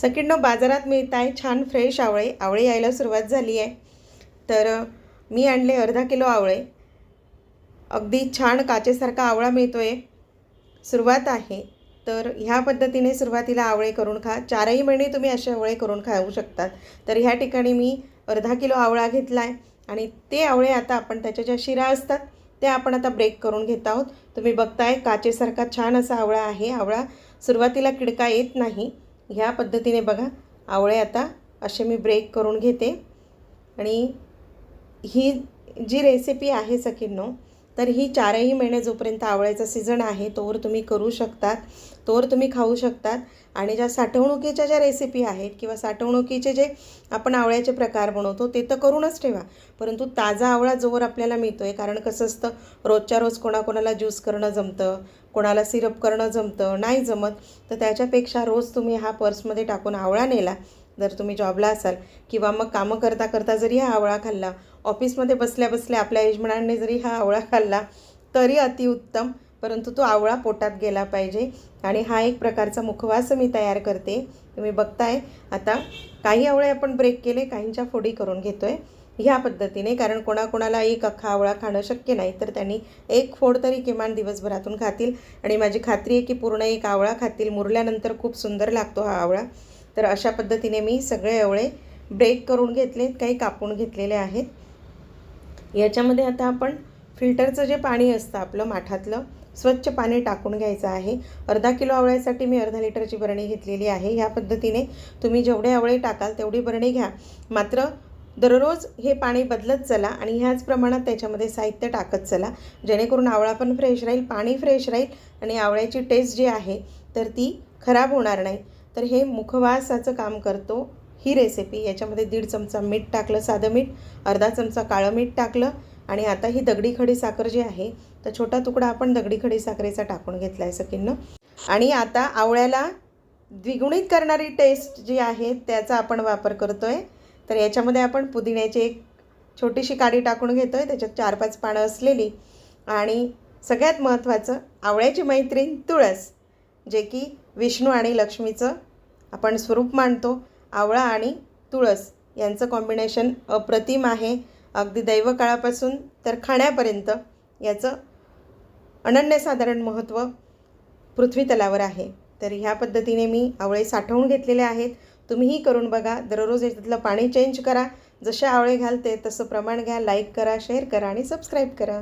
सकिडनं बाजारात मिळत आहे छान फ्रेश आवळे. आवळे यायला सुरुवात झाली आहे. तर मी आणले अर्धा किलो आवळे. अगदी छान काचेसारखा आवळा मिळतो आहे सुरुवात आहे. तर ह्या पद्धतीने सुरुवातीला आवळे करून खा. चारही महिने तुम्ही असे आवळे करून खाऊ शकतात तर ह्या ठिकाणी मी अर्धा किलो आवळा घेतला आहे आणि ते आवळे आता आपण त्याच्या ज्या शिरा असतात त्या आपण आता ब्रेक करून घेत आहोत. तुम्ही बघताय काचेसारखा छान असा आवळा आहे. आवळा सुरुवातीला किडका येत नाही. ह्या पद्धतीने बघा आवळे आता असे मी ब्रेक करून घेते. आणि ही जी रेसिपी आहे सखींनो तर ही चारही महिने जोपर्यंत आवळ्याचा सीझन आहे तोवर तुम्ही करू शकतात तोवर तुम्ही खाऊ शकतात. आणि ज्या साठवणुकीच्या ज्या रेसिपी आहेत किंवा साठवणुकीचे जे आपण आवळ्याचे प्रकार बनवतो ते तर करूनच ठेवा. परंतु ताजा आवळा जोवर आपल्याला मिळतो आहे कारण कसं असतं रोजच्या रोज कोणाकोणाला ज्यूस करणं जमतं कोणाला सिरप करणं जमतं नाही जमत तर त्याच्यापेक्षा रोज तुम्ही हा पर्समध्ये टाकून आवळा नेला जर तुम्ही जॉबला असाल किंवा मग कामं करता करता जरी हा आवळा खाल्ला ऑफिसमध्ये बसल्या बसल्या आपल्या यजमानांनी जरी हा आवळा खाल्ला तरी अतिउत्तम परंतु तो आवळा पोटात गेला पाहिजे. आणि हा एक प्रकारचा मुखवास मी तयार करते. तुम्ही बघताय आता काही आवळे आपण ब्रेक केले काहींच्या फोडी करून घेतो आहे ह्या पद्धतीने कारण कोणाकोणाला एक अख्खा आवळा खाणं शक्य नाही तर त्यांनी एक फोड तरी किमान दिवसभरातून खातील. आणि माझी खात्री आहे की पूर्ण एक आवळा खातील मुरल्यानंतर खूप सुंदर लागतो हा आवळा. तर अशा पद्धतीने मी सगळे आवळे ब्रेक करून घेतलेत काही कापून घेतलेले आहेत. याच्यामध्ये आता आपण फिल्टरचं जे पाणी असतं आपलं माठातलं स्वच्छ पाणी टाकून घ्यायचं आहे. अर्धा किलो आवळ्यासाठी मी अर्धा लिटरची बरणी घेतलेली आहे. ह्या पद्धतीने तुम्ही जेवढे आवळे टाकाल तेवढी बरणी घ्या. मात्र दररोज हे पाणी बदलत चला आणि ह्याच प्रमाणात त्याच्यामध्ये साहित्य टाकत चला. जेणेकरून आवळा पण फ्रेश राहील पाणी फ्रेश राहील आणि आवळ्याची टेस्ट जी आहे तर ती खराब होणार नाही. तर हे मुखवासाचं काम करतो. ही रेसिपी याच्यामध्ये दीड चमचा मीठ टाकलं साधं मीठ अर्धा चमचा काळं मीठ टाकलं आणि आता ही दगडी खडी साखर जी आहे तर छोटा तुकडा आपण दगडी खडी साखरेचा टाकून घेतला आहे सकीनं आणि आता आवळ्याला द्विगुणित करणारी टेस्ट जी आहे त्याचा आपण वापर करतो आहे तर याच्यामध्ये आपण पुदिन्याची एक छोटीशी काडी टाकून घेतो आहे त्याच्यात चार पाच पानं असलेली. आणि सगळ्यात महत्त्वाचं आवळ्याची मैत्रीण तुळस जे की विष्णू आणि लक्ष्मीचं आपण स्वरूप मानतो. आवळा आणि तुळस यांचं कॉम्बिनेशन अप्रतिम आहे. अगदी दैवकाळापासून तर खाण्यापर्यंत याचं अनन्यसाधारण महत्त्व पृथ्वीतलावर आहे. तर ह्या पद्धतीने मी आवळे साठवून घेतलेले आहेत. तुम्हीही करून बघा. दररोज याच्यातलं पाणी चेंज करा. जसे आवळे घालते तसं प्रमाण घ्या. लाईक करा शेअर करा आणि सबस्क्राईब करा.